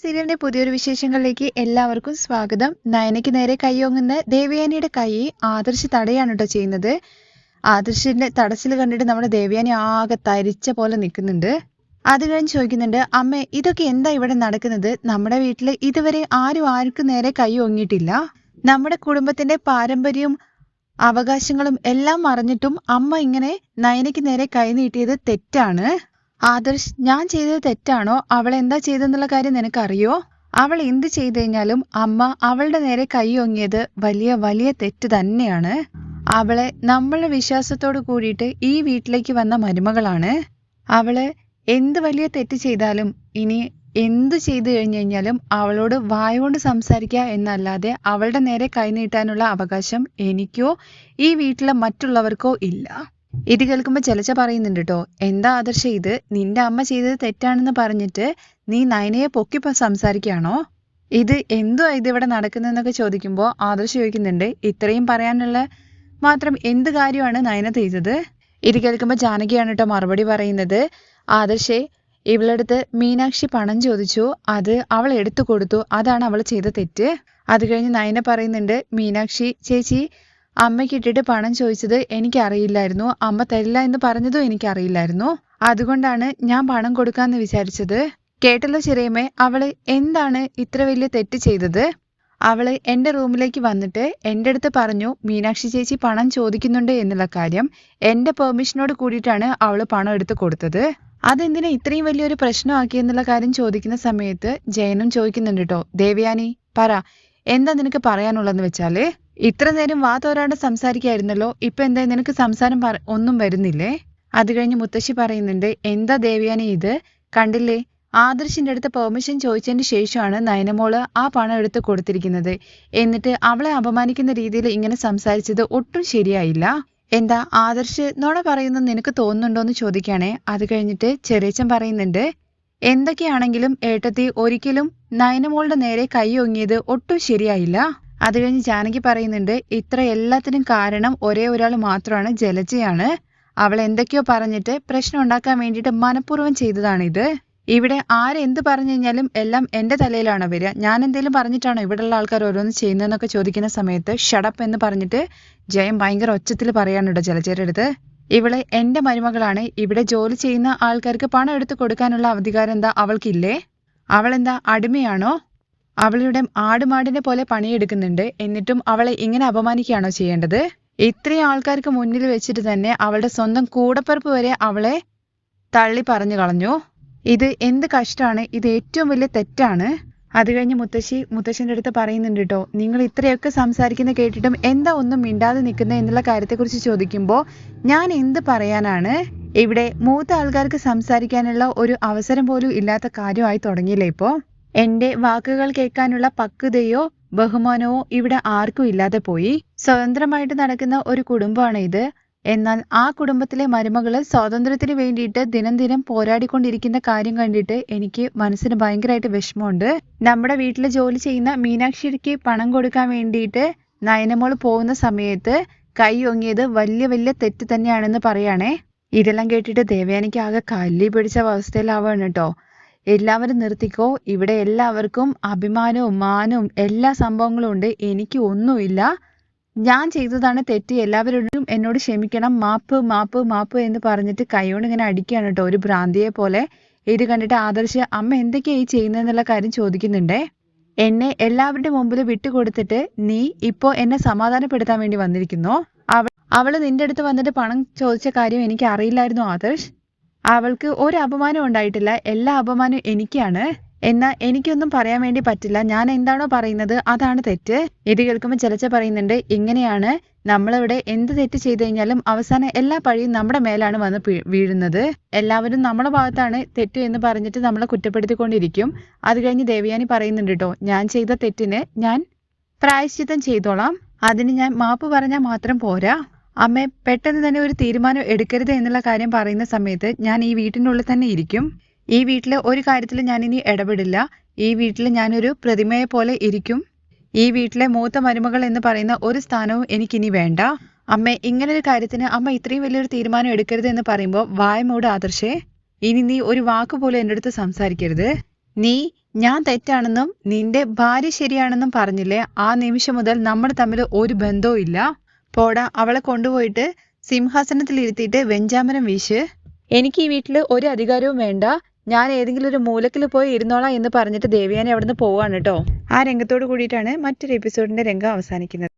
സീരിയലിന്റെ പുതിയൊരു വിശേഷങ്ങളിലേക്ക് എല്ലാവർക്കും സ്വാഗതം. നയനയ്ക്ക് നേരെ കൈയോങ്ങുന്ന ദേവയാനിയുടെ കൈ ആദർശ് തടയാണ് കേട്ടോ ചെയ്യുന്നത്. ആദർശിന്റെ തടസ്സിൽ കണ്ടിട്ട് നമ്മുടെ ദേവയാനി ആകെ തരിച്ച പോലെ നിൽക്കുന്നുണ്ട്. അത് കഴിഞ്ഞ് ചോദിക്കുന്നുണ്ട് അമ്മേ ഇതൊക്കെ എന്താ ഇവിടെ നടക്കുന്നത്? നമ്മുടെ വീട്ടിൽ ഇതുവരെ ആരും ആർക്കും നേരെ കൈ ഓങ്ങിയിട്ടില്ല നമ്മുടെ കുടുംബത്തിന്റെ പാരമ്പര്യവും അവകാശങ്ങളും എല്ലാം മറിഞ്ഞിട്ടും അമ്മ ഇങ്ങനെ നയനയ്ക്ക് നേരെ കൈ നീട്ടിയത് തെറ്റാണ്. ആദർശ് ഞാൻ ചെയ്തത് തെറ്റാണോ? അവൾ എന്താ ചെയ്തെന്നുള്ള കാര്യം നിനക്കറിയോ? അവൾ എന്ത് ചെയ്തു കഴിഞ്ഞാലും അമ്മ അവളുടെ നേരെ കൈയൊങ്ങിയത് വലിയ വലിയ തെറ്റ് തന്നെയാണ്. അവളെ നമ്മളുടെ വിശ്വാസത്തോട് കൂടിയിട്ട് ഈ വീട്ടിലേക്ക് വന്ന മരുമകളാണ്. അവൾ എന്ത് വലിയ തെറ്റ് ചെയ്താലും ഇനി എന്ത് ചെയ്തു കഴിഞ്ഞു കഴിഞ്ഞാലും അവളോട് വായുകൊണ്ട് സംസാരിക്കുക എന്നല്ലാതെ അവളുടെ നേരെ കൈനീട്ടാനുള്ള അവകാശം എനിക്കോ ഈ വീട്ടിലെ മറ്റുള്ളവർക്കോ ഇല്ല. ഇത് കേൾക്കുമ്പോൾ ചെലച്ച പറയുന്നുണ്ട് കേട്ടോ എന്താ ആദർശ ഇത്? നിന്റെ അമ്മ ചെയ്തത് തെറ്റാണെന്ന് പറഞ്ഞിട്ട് നീ നയനയെ പൊക്കി സംസാരിക്കുകയാണോ? ഇത് എന്തോ ഇത് ഇവിടെ നടക്കുന്നതെന്നൊക്കെ ചോദിക്കുമ്പോൾ ആദർശ ചോദിക്കുന്നുണ്ട് ഇത്രയും പറയാനുള്ള മാത്രം എന്ത് കാര്യമാണ് നയന ചെയ്തത്? ഇത് കേൾക്കുമ്പോൾ ജാനകിയാണ് കേട്ടോ മറുപടി പറയുന്നത് ആദർശേ ഇവളടുത്ത് മീനാക്ഷി പണം ചോദിച്ചു അത് അവൾ എടുത്തു കൊടുത്തു അതാണ് അവൾ ചെയ്ത തെറ്റ്. അത് കഴിഞ്ഞ് നയന പറയുന്നുണ്ട് മീനാക്ഷി ചേച്ചി അമ്മയ്ക്ക് ഇട്ടിട്ട് പണം ചോദിച്ചത് എനിക്കറിയില്ലായിരുന്നു. അമ്മ തരില്ല എന്ന് പറഞ്ഞതും എനിക്കറിയില്ലായിരുന്നു. അതുകൊണ്ടാണ് ഞാൻ പണം കൊടുക്കാന്ന് വിചാരിച്ചത്. കേട്ടല്ലോ ചെറിയമ്മേ അവൾ എന്താണ് ഇത്ര വലിയ തെറ്റ് ചെയ്തത്? അവൾ എന്റെ റൂമിലേക്ക് വന്നിട്ട് എന്റെ അടുത്ത് പറഞ്ഞു മീനാക്ഷി ചേച്ചി പണം ചോദിക്കുന്നുണ്ട് എന്നുള്ള കാര്യം. എന്റെ പെർമിഷനോട് കൂടിയിട്ടാണ് അവൾ പണം എടുത്ത് കൊടുത്തത്. അതെന്തിനാ ഇത്രയും വലിയൊരു പ്രശ്നമാക്കി എന്നുള്ള കാര്യം ചോദിക്കുന്ന സമയത്ത് ജയനും ചോദിക്കുന്നുണ്ട് കേട്ടോ ദേവയാനി പറ എന്താ നിനക്ക് പറയാനുള്ളതെന്ന് വെച്ചാൽ? ഇത്ര നേരം വാ തോരാണ്ട് സംസാരിക്കായിരുന്നല്ലോ. ഇപ്പൊ എന്താ നിനക്ക് സംസാരം ഒന്നും വരുന്നില്ലേ? അത് കഴിഞ്ഞ് മുത്തശ്ശി പറയുന്നുണ്ട് എന്താ ദേവിയാനെ ഇത്? കണ്ടില്ലേ? ആദർശിന്റെ അടുത്ത് പെർമിഷൻ ചോദിച്ചതിന് ശേഷമാണ് നയനമോൾ ആ പണം എടുത്ത് കൊടുത്തിരിക്കുന്നത്. എന്നിട്ട് അവളെ അപമാനിക്കുന്ന രീതിയിൽ ഇങ്ങനെ സംസാരിച്ചത് ഒട്ടും ശരിയായില്ല. എന്താ ആദർശ് നോണ പറയുന്നു നിനക്ക് തോന്നുന്നുണ്ടോ എന്ന് ചോദിക്കുകയാണേ. അത് കഴിഞ്ഞിട്ട് ചെറിയച്ചൻ പറയുന്നുണ്ട് എന്തൊക്കെയാണെങ്കിലും ഏട്ടത്തി ഒരിക്കലും നയനമോളുടെ നേരെ കൈ ഒങ്ങിയത് ഒട്ടും ശരിയായില്ല. അത് കഴിഞ്ഞ് ജാനകി പറയുന്നുണ്ട് ഇത്ര എല്ലാത്തിനും കാരണം ഒരേ ഒരാൾ മാത്രമാണ് ജലജയാണ്. അവൾ എന്തൊക്കെയോ പറഞ്ഞിട്ട് പ്രശ്നം ഉണ്ടാക്കാൻ വേണ്ടിയിട്ട് മനഃപൂർവം ചെയ്തതാണിത്. ഇവിടെ ആരെന്ത് പറഞ്ഞു കഴിഞ്ഞാലും എല്ലാം എന്റെ തലയിലാണ് വരിക. ഞാൻ എന്തെങ്കിലും പറഞ്ഞിട്ടാണോ ഇവിടെയുള്ള ആൾക്കാർ ഓരോന്ന് ചെയ്യുന്നതെന്നൊക്കെ ചോദിക്കുന്ന സമയത്ത് ഷടപ്പ് എന്ന് പറഞ്ഞിട്ട് ജയം ഭയങ്കര ഒച്ചത്തിൽ പറയാനുണ്ട് ജലജയുടെ അടുത്ത്. ഇവൾ എന്റെ മരുമകളാണ്. ഇവിടെ ജോലി ചെയ്യുന്ന ആൾക്കാർക്ക് പണം എടുത്തു കൊടുക്കാനുള്ള അധികാരം എന്താ അവൾക്കില്ലേ? അവൾ എന്താ അടിമയാണോ? അവളിവിടെ ആടുമാടിനെ പോലെ പണിയെടുക്കുന്നുണ്ട്. എന്നിട്ടും അവളെ ഇങ്ങനെ അപമാനിക്കുകയാണോ ചെയ്യേണ്ടത്? ഇത്രയും ആൾക്കാർക്ക് മുന്നിൽ വെച്ചിട്ട് തന്നെ അവളുടെ സ്വന്തം കൂടപ്പിറപ്പ് വരെ അവളെ തള്ളി പറഞ്ഞു കളഞ്ഞു. ഇത് എന്ത് കഷ്ടമാണ്. ഇത് ഏറ്റവും വലിയ തെറ്റാണ്. അത് കഴിഞ്ഞ് മുത്തശ്ശി മുത്തശ്ശന്റെ അടുത്ത് പറയുന്നുണ്ട് കേട്ടോ നിങ്ങൾ ഇത്രയൊക്കെ സംസാരിക്കുന്ന കേട്ടിട്ടും എന്താ ഒന്നും മിണ്ടാതെ നിൽക്കുന്ന എന്നുള്ള കാര്യത്തെക്കുറിച്ച് ചോദിക്കുമ്പോൾ ഞാൻ എന്ത് പറയാനാണ്? ഇവിടെ മൂത്ത ആൾക്കാർക്ക് സംസാരിക്കാനുള്ള ഒരു അവസരം പോലും ഇല്ലാത്ത കാര്യമായി തുടങ്ങിയില്ലേ ഇപ്പോ എന്റെ വാക്കുകൾ കേൾക്കാനുള്ള പക്വതയോ ബഹുമാനമോ ഇവിടെ ആർക്കും ഇല്ലാതെ പോയി. സ്വതന്ത്രമായിട്ട് നടക്കുന്ന ഒരു കുടുംബമാണ് ഇത്. എന്നാൽ ആ കുടുംബത്തിലെ മരുമകൾ സ്വാതന്ത്ര്യത്തിന് വേണ്ടിയിട്ട് ദിനം ദിനം പോരാടിക്കൊണ്ടിരിക്കുന്ന കാര്യം കണ്ടിട്ട് എനിക്ക് മനസ്സിന് ഭയങ്കരമായിട്ട് വിഷമമുണ്ട്. നമ്മുടെ വീട്ടിൽ ജോലി ചെയ്യുന്ന മീനാക്ഷിക്ക് പണം കൊടുക്കാൻ വേണ്ടിയിട്ട് നയനമോൾ പോകുന്ന സമയത്ത് കൈ ഒങ്ങിയത് വലിയ വലിയ തെറ്റ് തന്നെയാണെന്ന് പറയുകയാണേ ഇതെല്ലാം കേട്ടിട്ട് ദേവയാനിക്ക് ആകെ കല്ലി പിടിച്ച അവസ്ഥയിലാവാണ് കേട്ടോ. എല്ലാവരും നിർത്തിക്കോ? ഇവിടെ എല്ലാവർക്കും അഭിമാനവും മാനവും എല്ലാ സംഭവങ്ങളും ഉണ്ട്. എനിക്ക് ഒന്നുമില്ല. ഞാൻ ചെയ്തതാണ് തെറ്റ്. എല്ലാവരോടും എന്നോട് ക്ഷമിക്കണം. മാപ്പ് മാപ്പ് മാപ്പ് എന്ന് പറഞ്ഞിട്ട് കൈകൊണ്ട് ഇങ്ങനെ അടിക്കുകയാണ് കേട്ടോ ഒരു ഭ്രാന്തിയെ പോലെ. ഇത് കണ്ടിട്ട് ആദർശ് അമ്മ എന്തൊക്കെയാ ഈ ചെയ്യുന്നതെന്നുള്ള കാര്യം ചോദിക്കുന്നുണ്ടേ? എന്നെ എല്ലാവരുടെ മുമ്പിൽ വിട്ടുകൊടുത്തിട്ട് നീ ഇപ്പോ എന്നെ സമാധാനപ്പെടുത്താൻ വേണ്ടി വന്നിരിക്കുന്നു? അവൾ നിന്റെ അടുത്ത് വന്നിട്ട് പണം ചോദിച്ച കാര്യം എനിക്ക് അറിയില്ലായിരുന്നു ആദർശ്. അവൾക്ക് ഒരു അപമാനം ഉണ്ടായിട്ടില്ല. എല്ലാ അപമാനവും എനിക്കാണ്. എന്നാ എനിക്കൊന്നും പറയാൻ വേണ്ടി പറ്റില്ല. ഞാൻ എന്താണോ പറയുന്നത് അതാണ് തെറ്റ്. ഇത് കേൾക്കുമ്പോൾ ചിലച്ച പറയുന്നുണ്ട് ഇങ്ങനെയാണ് നമ്മളിവിടെ എന്ത് തെറ്റ് ചെയ്തു കഴിഞ്ഞാലും അവസാനം എല്ലാ പഴിയും നമ്മുടെ മേലാണ് വന്ന് വീഴുന്നത്. എല്ലാവരും നമ്മുടെ ഭാഗത്താണ് തെറ്റ് എന്ന് പറഞ്ഞിട്ട് നമ്മളെ കുറ്റപ്പെടുത്തിക്കൊണ്ടിരിക്കും. അത് കഴിഞ്ഞ് ദേവയാനി പറയുന്നുണ്ട് കേട്ടോ ഞാൻ ചെയ്ത തെറ്റിന് ഞാൻ പ്രായശ്ചിത്തം ചെയ്തോളാം. അതിന് ഞാൻ മാപ്പ് പറഞ്ഞാൽ മാത്രം പോരാ. അമ്മ പെട്ടെന്ന് തന്നെ ഒരു തീരുമാനം എടുക്കരുത് എന്നുള്ള കാര്യം പറയുന്ന സമയത്ത് ഞാൻ ഈ വീട്ടിനുള്ളിൽ തന്നെ ഇരിക്കും. ഈ വീട്ടിൽ ഒരു കാര്യത്തിൽ ഞാൻ ഇനി ഇടപെടില്ല. ഈ വീട്ടിൽ ഞാനൊരു പ്രതിമയെ പോലെ ഇരിക്കും. ഈ വീട്ടിലെ മൂത്ത മരുമകൾ എന്ന് പറയുന്ന ഒരു സ്ഥാനവും എനിക്കിനി വേണ്ട. അമ്മ ഇങ്ങനൊരു കാര്യത്തിന് അമ്മ ഇത്രയും വലിയൊരു തീരുമാനം എടുക്കരുത് എന്ന് പറയുമ്പോൾ വായ മൂട് ആദർശേ. ഇനി നീ ഒരു വാക്ക് പോലും എന്റെ അടുത്ത് സംസാരിക്കരുത്. നീ ഞാൻ തെറ്റാണെന്നും നിന്റെ ഭാര്യ ശരിയാണെന്നും പറഞ്ഞില്ലേ ആ നിമിഷം മുതൽ നമ്മൾ തമ്മിൽ ഒരു ബന്ധവും ഇല്ല. പോടാ അവളെ കൊണ്ടുപോയിട്ട് സിംഹാസനത്തിൽ ഇരുത്തിയിട്ട് വെഞ്ചാമരം വീശ്. എനിക്ക് ഈ വീട്ടിൽ ഒരു അധികാരവും വേണ്ട. ഞാൻ ഏതെങ്കിലും ഒരു മൂലക്കിൽ പോയി ഇരുന്നോളാം എന്ന് പറഞ്ഞിട്ട് ദേവയാനി അവിടുന്ന് പോവാണ് കേട്ടോ. ആ രംഗത്തോട് കൂടിയിട്ടാണ് മറ്റൊരു എപ്പിസോഡിന്റെ രംഗം അവസാനിക്കുന്നത്.